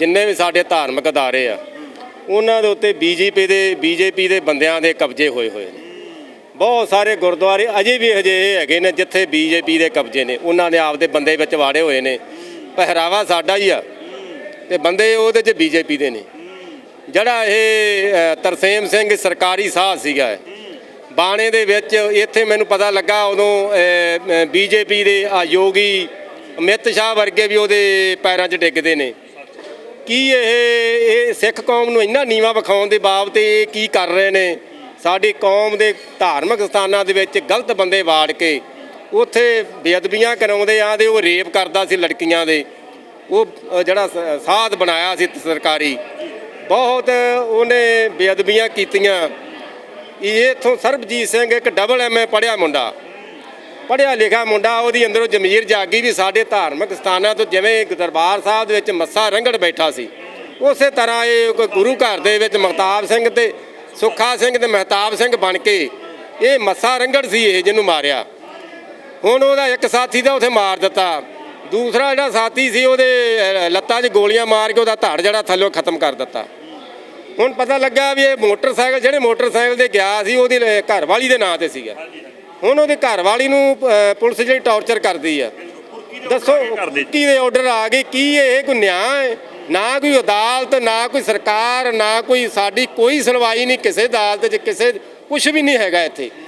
ਜਿੰਨੇ ਵੀ ਸਾਡੇ ਧਾਰਮਿਕ ਅਦਾਰੇ ਆ, ਉਹਨਾਂ ਦੇ ਉੱਤੇ ਬੀਜੇਪੀ ਦੇ ਬੀਜੇਪੀ ਦੇ ਬੰਦਿਆਂ ਦੇ ਕਬਜ਼ੇ ਹੋਏ ਹੋਏ ਨੇ। ਬਹੁਤ ਸਾਰੇ ਗੁਰਦੁਆਰੇ ਅਜੇ ਵੀ ਅਜਿਹੇ ਹੈਗੇ ਨੇ ਜਿੱਥੇ ਬੀਜੇਪੀ ਦੇ ਕਬਜ਼ੇ ਨੇ। ਉਹਨਾਂ ਨੇ ਆਪਦੇ ਬੰਦੇ ਵਿੱਚ ਵਾੜੇ ਹੋਏ ਨੇ। ਪਹਿਰਾਵਾ ਸਾਡਾ ਹੀ ਆ ਤੇ ਬੰਦੇ ਉਹਦੇ 'ਚ ਬੀਜੇਪੀ ਦੇ ਨੇ। ਜਿਹੜਾ ਇਹ ਤਰਸੇਮ ਸਿੰਘ ਸਰਕਾਰੀ ਸਾਹ ਸੀਗਾ ਬਾਣੇ ਦੇ ਵਿੱਚ ਇੱਥੇ ਮੈਨੂੰ ਪਤਾ ਲੱਗਾ ਉਦੋਂ ਬੀਜੇਪੀ ਦੇ ਆ ਯੋਗੀ ਅਮਿਤ ਸ਼ਾਹ ਵਰਗੇ ਵੀ ਉਹਦੇ ਪੈਰਾਂ 'ਚ ਡਿੱਗਦੇ ਨੇ। ਕੀ ਇਹ ਇਹ ਸਿੱਖ ਕੌਮ ਨੂੰ ਇੰਨਾ ਨੀਵਾ ਵਿਖਾਉਣ ਦੇ ਬਾਬਤ ਇਹ ਕੀ ਕਰ ਰਹੇ ਨੇ? ਸਾਡੀ ਕੌਮ ਦੇ ਧਾਰਮਿਕ ਸਥਾਨਾਂ ਦੇ ਵਿੱਚ ਗਲਤ ਬੰਦੇ ਵਾੜ ਕੇ ਉੱਥੇ ਬੇਅਦਬੀਆਂ ਕਰਾਉਂਦੇ ਆ ਤੇ ਉਹ ਰੇਪ ਕਰਦਾ ਸੀ ਲੜਕੀਆਂ ਦੇ। ਉਹ ਜਿਹੜਾ ਸ- ਸਾਧ ਬਣਾਇਆ ਸੀ ਸਰਕਾਰੀ, ਬਹੁਤ ਉਹਨੇ ਬੇਅਦਬੀਆਂ ਕੀਤੀਆਂ। ਇਹ ਇਥੋਂ ਸਰਬਜੀਤ ਸਿੰਘ ਇੱਕ ਡਬਲ ਐਮਏ ਪੜਿਆ ਮੁੰਡਾ। ਪੜਿਆ ਲਿਖਿਆ ਮੁੰਡਾ, ਉਹਦੀ ਅੰਦਰੋਂ ਜ਼ਮੀਰ ਜਾਗੀ ਵੀ ਸਾਡੇ ਧਾਰਮਿਕ ਸਥਾਨਾਂ ਤੋਂ ਜਿਵੇਂ ਦਰਬਾਰ ਸਾਹਿਬ ਦੇ ਵਿੱਚ ਮੱਸਾ ਰੰਗੜ ਬੈਠਾ ਸੀ। ਉਸੇ ਤਰ੍ਹਾਂ ਇਹ ਕੋਈ ਗੁਰੂ ਘਰ ਦੇ ਵਿੱਚ ਮਹਤਾਬ ਸਿੰਘ ਤੇ ਸੁੱਖਾ ਸਿੰਘ ਤੇ ਮਹਤਾਬ ਸਿੰਘ ਬਣ ਕੇ ਇਹ ਮੱਸਾ ਰੰਗੜ ਸੀ ਇਹ ਜਿਹਨੂੰ ਮਾਰਿਆ। ਹੁਣ ਉਹਦਾ ਇੱਕ ਸਾਥੀ ਦਾ ਉਥੇ ਮਾਰ ਦਿੱਤਾ। ਦੂਸਰਾ ਜਿਹੜਾ ਸਾਥੀ ਸੀ ਉਹਦੇ ਲੱਤਾਂ 'ਚ ਗੋਲੀਆਂ ਮਾਰ ਕੇ ਉਹਦਾ ਧੜ ਜਿਹੜਾ ਥੱਲੇ ਖਤਮ ਕਰ ਦਿੱਤਾ। ਹੁਣ ਪਤਾ ਲੱਗਾ ਵੀ ਇਹ ਮੋਟਰਸਾਈਕਲ, ਜਿਹੜੇ ਮੋਟਰਸਾਈਕਲ ਤੇ ਗਿਆ ਸੀ, ਉਹਦੀ ਲ- ਘਰ ਵਾਲੀ ਦੇ ਨਾਂ ਤੇ ਸੀਗਾ। ਹੁਣ ਉਹਦੇ ਘਰ ਵਾਲੀ ਨੂੰ ਅਹ, ਪੁਲਿਸ ਜਿਹੜੀ ਟੌਰਚਰ ਕਰਦੀ ਆ। ਦੱਸੋ ਕਰਦੇ? ਕੀ ਦੇ ਆਰਡਰ ਆ ਗਏ ਕੀ ਇਹ ਕੋਈ ਨਿਆਂ ਹੈ? ਨਾ ਕੋਈ ਅਦਾਲਤ ਨਾ ਕੋਈ ਸਰਕਾਰ ਨਾ ਕੋਈ ਸਾਡੀ ਕੋਈ ਸੁਣਵਾਈ ਨਹੀਂ ਕਿਸੇ ਅਦਾਲਤ 'ਚ ਕਿਸੇ ਕੁਝ ਵੀ ਨਹੀਂ ਹੈਗਾ ਇੱਥੇ।